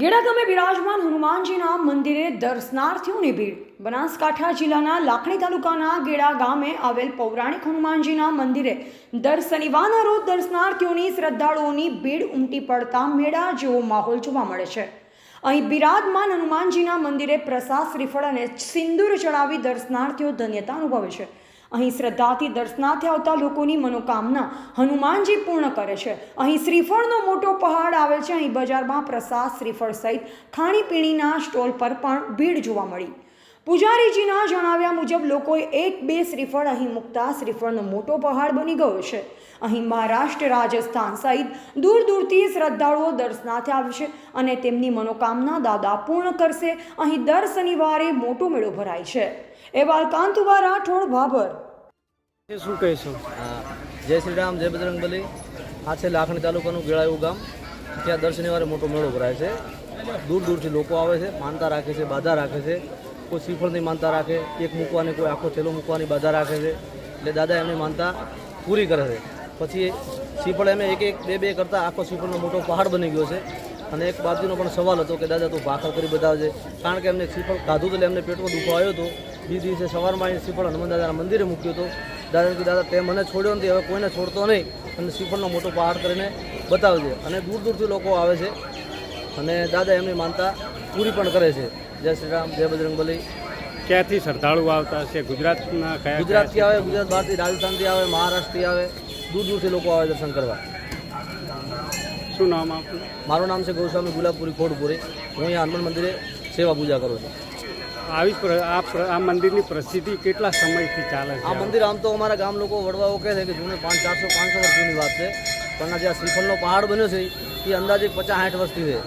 ગેડા ગામે બિરાજમાન હનુમાનજીના મંદિરે દર્શનાર્થીઓની ભીડ. બનાસકાંઠા જિલ્લાના લાખણી તાલુકાના ગેડા ગામે આવેલ પૌરાણિક હનુમાનજીના મંદિરે દર શનિવારના રોજ દર્શનાર્થીઓની શ્રદ્ધાળુઓની ભીડ ઉમટી પડતા મેળા જેવો માહોલ જોવા મળે છે. અહીં બિરાજમાન હનુમાનજીના મંદિરે પ્રસાદ, શ્રીફળ અને સિંદૂર ચડાવી દર્શનાર્થીઓ ધન્યતા અનુભવે છે. અહીં શ્રદ્ધાથી દર્શનાર્થે આવતા લોકોની મનોકામના હનુમાનજી પૂર્ણ કરે છે. અહીં શ્રીફળનો મોટો પહાડ આવેલ છે. અહીં બજારમાં પ્રસાદ શ્રીફળ સહિત ખાણીપીણીના સ્ટોલ પર પણ ભીડ જોવા મળી. પૂજારીજીના જણાવ્યા મુજબ લોકોએ એક બે શ્રીફળ અહીં મૂકતા શ્રીફળનો મોટો પહાડ બની ગયો છે. અહીં મહારાષ્ટ્ર રાજસ્થાન સહિત દૂર દૂરથી શ્રદ્ધાળુઓ દર્શનાર્થે આવશે અને તેમની મનોકામના દાદા પૂર્ણ કરશે. અહીં દર શનિવારે મોટો મેળો ભરાય છે. એવા કાંતુબા રાઠોડ ભાભર. શું કહીશું હા. જય શ્રી રામ જય બજરંગ બલી. આ છે લાખણી તાલુકાનું ગેળાયું ગામ. ત્યાં દર શનિવારે મોટો મેળો ભરાય છે. દૂર દૂરથી લોકો આવે છે માનતા રાખે છે બાધા રાખે છે. કોઈ શ્રીફળની માનતા રાખે, એક મૂકવાની કોઈ આખો થેલો મૂકવાની બાધા રાખે છે. એટલે દાદા એમની માનતા પૂરી કરે છે. પછી શ્રીફળ એમ એક એક બે બે કરતાં આખો શ્રીફળનો મોટો પહાડ બની ગયો છે. અને એક બાજુનો પણ સવાલ હતો કે, દાદા, તું ભાખર કરી બતાવજે. કારણ કે એમને શ્રીફળ ખાધું તો એટલે એમને પેટમાં દુખો આવ્યો હતો. બીજ દિવસે સવારમાં અહીં શ્રીફળ હનુમાન દાદાના મંદિરે મૂક્યો હતો. દાદા કે દાદા, તે મને છોડ્યો નથી, હવે કોઈને છોડતો નહીં. અને શ્રીફળનો મોટો પહાડ કરીને બતાવજે. અને દૂર દૂરથી લોકો આવે છે. અને દાદા એમની માનતા પૂરી પણ કરે છે. જય શ્રી રામ જય બજરંગ બલી. ક્યાંથી શ્રદ્ધાળુ આવતા છે ગુજરાતના કયા ગુજરાતથી આવે ગુજરાત બહારથી રાજસ્થાનથી આવે મહારાષ્ટ્રથી આવે દૂર દૂરથી લોકો આવે દર્શન કરવા. શું નામ આપનું? મારું નામ છે ગૌસ્વામી ગુલાબપુરી ખોડપુરી. હું અહીંયા હનુમાન મંદિરે સેવા પૂજા કરું છું. આવી આ આ મંદિરની પ્રસિદ્ધિ કેટલા સમયથી ચાલે છે? આ મંદિર આમ તો અમારા ગામ લોકો વડવાઓ કહે છે કે જૂને પાંચ ચારસો પાંચસો વર્ષ જૂની વાત છે. પણ આ જે આ શ્રીફળનો પહાડ બન્યો છે એ અંદાજે પચાસ સાઠ વર્ષથી છે.